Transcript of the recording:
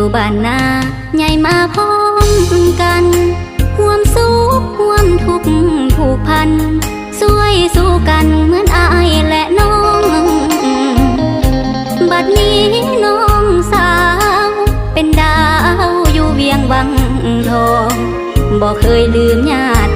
ู่บ้านนาใหญ่มาพร้อมกันห่วมสุขห่วมทุกข์ผูกพันสวยสู้กันเหมือนอายและน้อง บัดนี้น้องสาว เป็นดาวอยู่เวียงวังทองบอกเคยลืมญาติ